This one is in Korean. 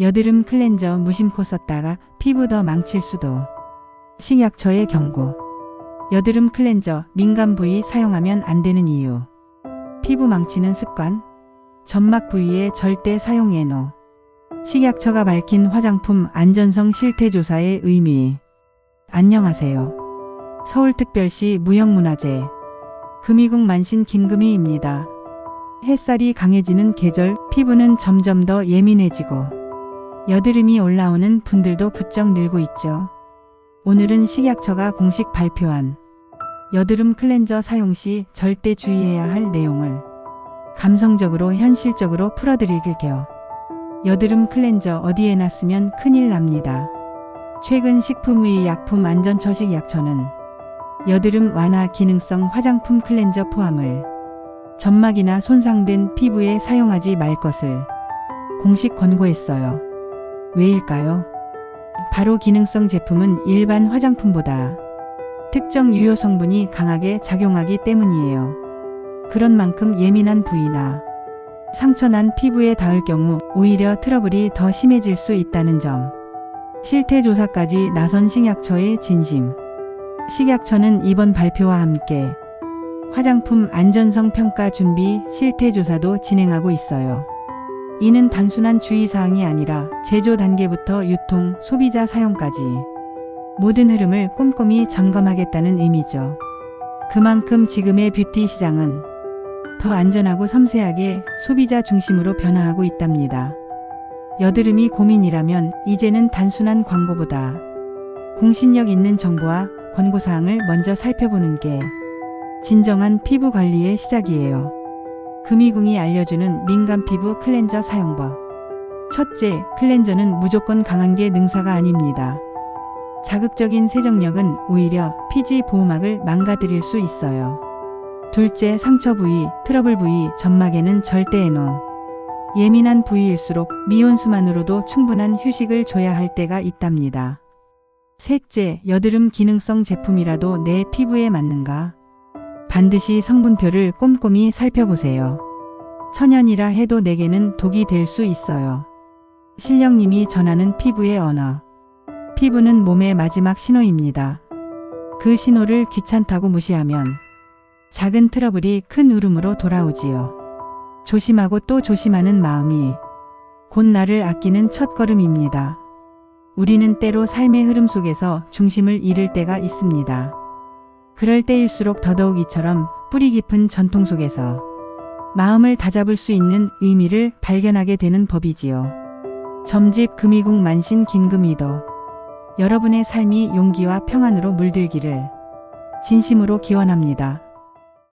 여드름 클렌저 무심코 썼다가 피부 더 망칠 수도. 식약처의 경고. 여드름 클렌저 민감 부위 사용하면 안 되는 이유. 피부 망치는 습관. 점막 부위에 절대 사용 예노. 식약처가 밝힌 화장품 안전성 실태조사의 의미. 안녕하세요. 서울특별시 무형문화재 금이국 만신 김금희입니다. 햇살이 강해지는 계절 피부는 점점 더 예민해지고 여드름이 올라오는 분들도 부쩍 늘고 있죠. 오늘은 식약처가 공식 발표한 여드름 클렌저 사용 시 절대 주의해야 할 내용을 감성적으로 현실적으로 풀어드릴게요. 여드름 클렌저 어디에나 쓰면 큰일 납니다. 최근 식품의 약품 안전처식 약처는 여드름 완화 기능성 화장품 클렌저 포함을 점막이나 손상된 피부에 사용하지 말 것을 공식 권고했어요. 왜일까요? 바로 기능성 제품은 일반 화장품보다 특정 유효 성분이 강하게 작용하기 때문이에요. 그런 만큼 예민한 부위나 상처난 피부에 닿을 경우 오히려 트러블이 더 심해질 수 있다는 점. 실태 조사까지 나선 식약처의 진심. 식약처는 이번 발표와 함께 화장품 안전성 평가 준비 실태 조사도 진행하고 있어요. 이는 단순한 주의사항이 아니라 제조 단계부터 유통, 소비자 사용까지 모든 흐름을 꼼꼼히 점검하겠다는 의미죠. 그만큼 지금의 뷰티 시장은 더 안전하고 섬세하게 소비자 중심으로 변화하고 있답니다. 여드름이 고민이라면 이제는 단순한 광고보다 공신력 있는 정보와 권고사항을 먼저 살펴보는 게 진정한 피부 관리의 시작이에요. 금이궁이 알려주는 민감 피부 클렌저 사용법. 첫째, 클렌저는 무조건 강한 게 능사가 아닙니다. 자극적인 세정력은 오히려 피지 보호막을 망가뜨릴 수 있어요. 둘째, 상처 부위, 트러블 부위, 점막에는 절대 해노. 예민한 부위일수록 미온수만으로도 충분한 휴식을 줘야 할 때가 있답니다. 셋째, 여드름 기능성 제품이라도 내 피부에 맞는가? 반드시 성분표를 꼼꼼히 살펴보세요. 천연이라 해도 내게는 독이 될 수 있어요. 실령님이 전하는 피부의 언어. 피부는 몸의 마지막 신호입니다. 그 신호를 귀찮다고 무시하면 작은 트러블이 큰 울음으로 돌아오지요. 조심하고 또 조심하는 마음이 곧 나를 아끼는 첫 걸음입니다. 우리는 때로 삶의 흐름 속에서 중심을 잃을 때가 있습니다. 그럴 때일수록 더더욱 이처럼 뿌리 깊은 전통 속에서 마음을 다잡을 수 있는 의미를 발견하게 되는 법이지요. 점집 금이국 만신 긴금이도 여러분의 삶이 용기와 평안으로 물들기를 진심으로 기원합니다.